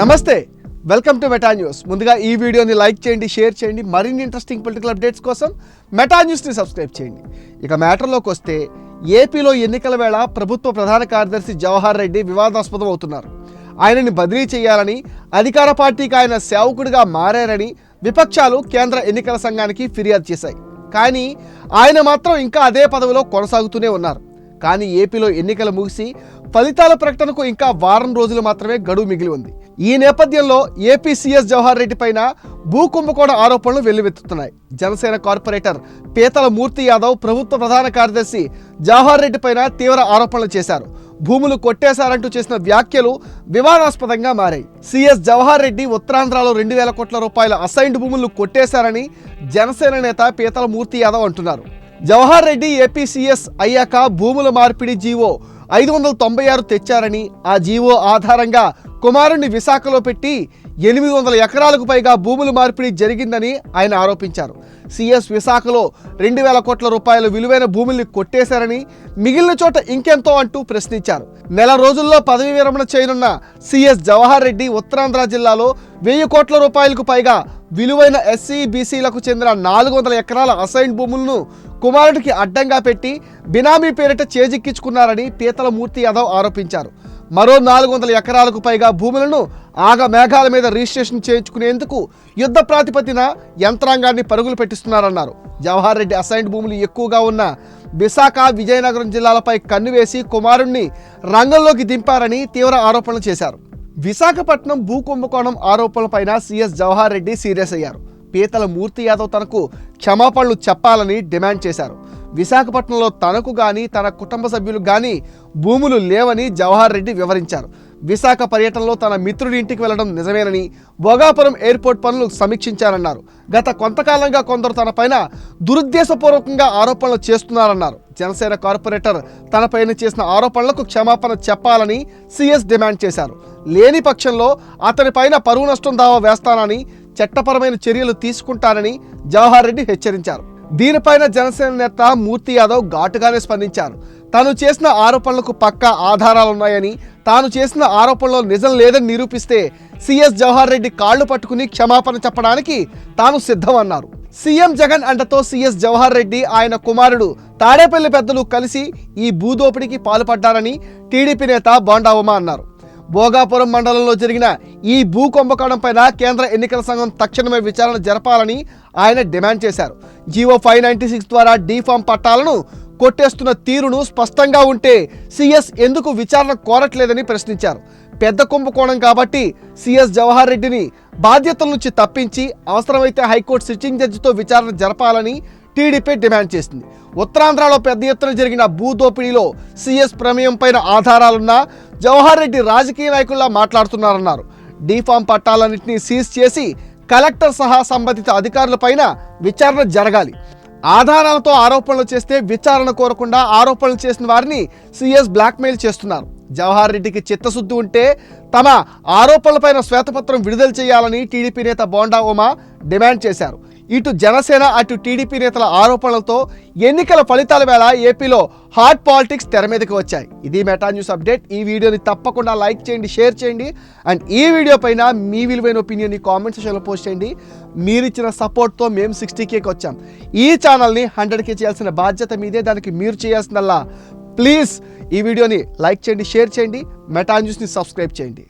నమస్తే welcome to meta news. ముందుగా ఈ వీడియోని లైక్ చేయండి షేర్ చేయండి మరిన్ని ఇంట్రెస్టింగ్ పొలిటికల్ అప్డేట్స్ కోసం మెటా న్యూస్ని సబ్స్క్రైబ్ చేయండి. ఇక మ్యాటర్లోకి వస్తే ఏపీలో ఎన్నికల వేళ ప్రభుత్వ ప్రధాన కార్యదర్శి జవహర్ రెడ్డి వివాదాస్పదం అవుతున్నారు. ఆయనని బదిలీ చేయాలని అధికార పార్టీకి ఆయన సేవకుడిగా మారారని విపక్షాలు కేంద్ర ఎన్నికల సంఘానికి ఫిర్యాదు చేశాయి. కానీ ఆయన మాత్రం ఇంకా అదే పదవిలో కొనసాగుతూనే ఉన్నారు. కానీ ఏపీలో ఎన్నికలు ముగిసి ఫలితాల ప్రకటనకు ఇంకా వారం రోజులు మాత్రమే గడువు మిగిలి ఉంది. ఈ నేపథ్యంలో ఏపీ సీఎస్ జవహర్ రెడ్డి పైన భూకుంభకోణ ఆరోపణలు వెల్లువెత్తుతున్నాయి. జనసేన కార్పొరేటర్ పీతల మూర్తి యాదవ్ ప్రభుత్వ ప్రధాన కార్యదర్శి జవహర్ రెడ్డి పైన తీవ్ర ఆరోపణలు చేశారు. భూములు కొట్టేశారంటూ చేసిన వ్యాఖ్యలు వివాదాస్పదంగా మారాయి. సీఎస్ జవహర్ రెడ్డి ఉత్తరాంధ్రలో రెండు వేల కోట్ల రూపాయల అసైన్డ్ భూములు కొట్టేశారని జనసేన నేత పీతల మూర్తి యాదవ్ అంటున్నారు. జవహర్ రెడ్డి ఏపీసీఎస్ అయ్యాక భూముల మార్పిడి జీవో ఐదు వందల తొంభై ఆరు తెచ్చారని ఆ జీవో ఆధారంగా కుమారుణ్ణి విశాఖలో పెట్టి ఎనిమిది వందల ఎకరాలకు పైగా భూముల మార్పిడి జరిగిందని ఆయన ఆరోపించారు. సిఎస్ విశాఖలో రెండు వేల కోట్ల రూపాయల విలువైన భూముల్ని కొట్టేశారని మిగిలిన చోట ఇంకెంతో అంటూ ప్రశ్నించారు. నెల రోజుల్లో పదవి విరమణ చేయనున్న సిఎస్ జవహర్ రెడ్డి ఉత్తరాంధ్ర జిల్లాలో వెయ్యి కోట్ల రూపాయలకు పైగా విలువైన ఎస్సీ బీసీలకు చెందిన నాలుగు వందల ఎకరాల అసైన్ భూములను కుమారుడికి అడ్డంగా పెట్టి బినామీ పేరిట చేజిక్కించుకున్నారని పీతల మూర్తి యాదవ్ ఆరోపించారు. మరో నాలుగు వందల ఎకరాలకు పైగా భూములను ఆగ మేఘాల మీద రిజిస్ట్రేషన్ చేయించుకునేందుకు యుద్ధ ప్రాతిపదిన యంత్రాంగాన్ని పరుగులు పెట్టిస్తున్నారన్నారు. జవహర్ రెడ్డి అసైన్డ్ భూములు ఎక్కువగా ఉన్న విశాఖ విజయనగరం జిల్లాలపై కన్ను వేసి కుమారుణ్ణి రంగంలోకి దింపారని తీవ్ర ఆరోపణలు చేశారు. విశాఖపట్నం భూ కుంభకోణం ఆరోపణలపైన సీఎస్ జవహర్ రెడ్డి సీరియస్ అయ్యారు. పీతల మూర్తి యాదవ్ తనకు క్షమాపణలు చెప్పాలని డిమాండ్ చేశారు. విశాఖపట్నంలో తనకు కానీ తన కుటుంబ సభ్యులకు కానీ భూములు లేవని జవహర్ రెడ్డి వివరించారు. విశాఖ పర్యటనలో తన మిత్రుడి ఇంటికి వెళ్ళడం నిజమేనని భోగాపురం ఎయిర్పోర్ట్ పనులు సమీక్షించారన్నారు. గత కొంతకాలంగా కొందరు తనపైన దురుద్దేశపూర్వకంగా ఆరోపణలు చేస్తున్నారన్నారు. జనసేన కార్పొరేటర్ తనపైన చేసిన ఆరోపణలకు క్షమాపణ చెప్పాలని సీఎస్ డిమాండ్ చేశారు. లేని పక్షంలో అతనిపైన పరువు నష్టం దావా వేస్తానని చట్టపరమైన చర్యలు తీసుకుంటానని జవహర్ రెడ్డి హెచ్చరించారు. దీనిపైన జనసేన నేత మూర్తి యాదవ్ ఘాటుగానే స్పందించారు. తాను చేసిన ఆరోపణలకు పక్కా ఆధారాలున్నాయని తాను చేసిన ఆరోపణలో నిజం లేదని నిరూపిస్తే సిఎస్ జవహర్ రెడ్డి కాళ్ళు పట్టుకుని క్షమాపణ చెప్పడానికి తాను సిద్ధం అన్నారు సీఎం జగన్ అండతో సీఎస్ జవహర్ రెడ్డి ఆయన కుమారుడు తాడేపల్లి పెద్దలు కలిసి ఈ భూదోపిడికి పాల్పడ్డారని టీడీపీ నేత బోండావమ అన్నారు. భోగాపురం మండలంలో జరిగిన ఈ భూ కుంభకోణంపైన కేంద్ర ఎన్నికల సంఘం తక్షణమే విచారణ జరపాలని ఆయన డిమాండ్ చేశారు. జీవో ఫైవ్ నైన్టీ సిక్స్ ద్వారా డీఫామ్ పట్టాలను కొట్టేస్తున్న తీరును స్పష్టంగా ఉంటే సీఎస్ ఎందుకు విచారణ కోరట్లేదని ప్రశ్నించారు. పెద్ద కుంభకోణం కాబట్టి సిఎస్ జవహర్ రెడ్డిని బాధ్యతల నుంచి తప్పించి అవసరమైతే హైకోర్టు సిట్టింగ్ జడ్జితో విచారణ జరపాలని టీడీపీ డిమాండ్ చేసింది. ఉత్తరాంధ్రలో పెద్ద ఎత్తున జరిగిన భూదోపిడీలో సీఎస్ ప్రమేయం పైన ఆధారాలున్నా జవహర్ రెడ్డి రాజకీయ నాయకుల్లా మాట్లాడుతున్నారన్నారు. డీఫామ్ పట్టాలన్నింటినీ సీజ్ చేసి కలెక్టర్ సహా సంబంధిత అధికారులపైన విచారణ జరగాలి. ఆధారాలతో ఆరోపణలు చేస్తే విచారణ కోరకుండా ఆరోపణలు చేసిన వారిని సీఎస్ బ్లాక్మెయిల్ చేస్తున్నారు. జవహర్ రెడ్డికి చిత్తశుద్ధి ఉంటే తమ ఆరోపణలపైన శ్వేతపత్రం విడుదల చేయాలని టీడీపీ నేత బోండా ఉమా డిమాండ్ చేశారు. ఇటు జనసేన అటు టీడీపీ నేతల ఆరోపణలతో ఎన్నికల ఫలితాల వేళ ఏపీలో హాట్ పాలిటిక్స్ తెర మీదకి వచ్చాయి. ఇది మెటా న్యూస్ అప్డేట్. ఈ వీడియోని తప్పకుండా లైక్ చేయండి షేర్ చేయండి. అండ్ ఈ వీడియో పైన మీ విలువైన ఒపీనియన్ని కామెంట్ సెక్షన్లో పోస్ట్ చేయండి. మీరిచ్చిన సపోర్ట్తో మేము సిక్స్టీ కేకి వచ్చాం. ఈ ఛానల్ని హండ్రెడ్కి చేయాల్సిన బాధ్యత మీదే. దానికి మీరు చేయాల్సిందల్లా ప్లీజ్ ఈ వీడియోని లైక్ చేయండి షేర్ చేయండి. మెటా న్యూస్ని సబ్స్క్రైబ్ చేయండి.